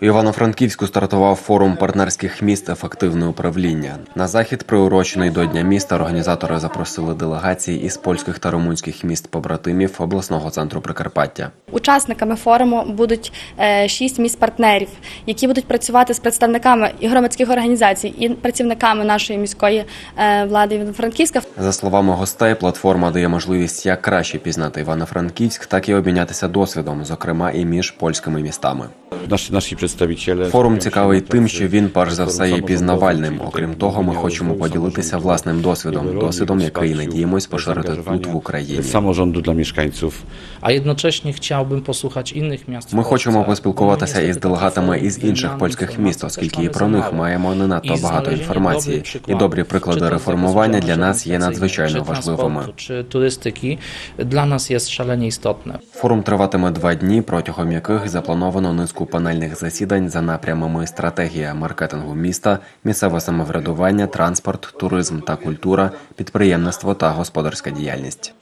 Івано-Франківську стартував форум партнерських міст ефективне управління. На захід, приурочений до Дня міста, організатори запросили делегації із польських та румунських міст побратимів обласного центру Прикарпаття. Учасниками форуму будуть е, шість міст партнерів, які будуть працювати з представниками і громадських організацій, і працівниками нашої міської е, влади Івано-Франківська. За словами гостей, платформа дає можливість як краще пізнати Івано-Франківськ, так і обмінятися досвідом, зокрема і між польськими містами. Наші, наші представителі Форум цікавий тим, що він перш за все є пізнавальним. Окрім того, ми хочемо поділитися власним досвідом, досвідом, який надіємось поширити тут в Україні. самorządu dla mieszkańców. a jednocześnie chciałbym posłuchać innych miast. w Ми хочемо поспілкуватися із делегатами із інших польських міст, оскільки і про них маємо не надто багато інформації. І добрі приклади реформування для нас є надзвичайно важливими. Czy turystyki dla nas jest szalenie istotne. Форум триватиме два дні, протягом яких заплановано низку панельних засідань за напрямами стратегія маркетингу міста, місцеве самоврядування, транспорт, туризм та культура, підприємництво та господарська діяльність.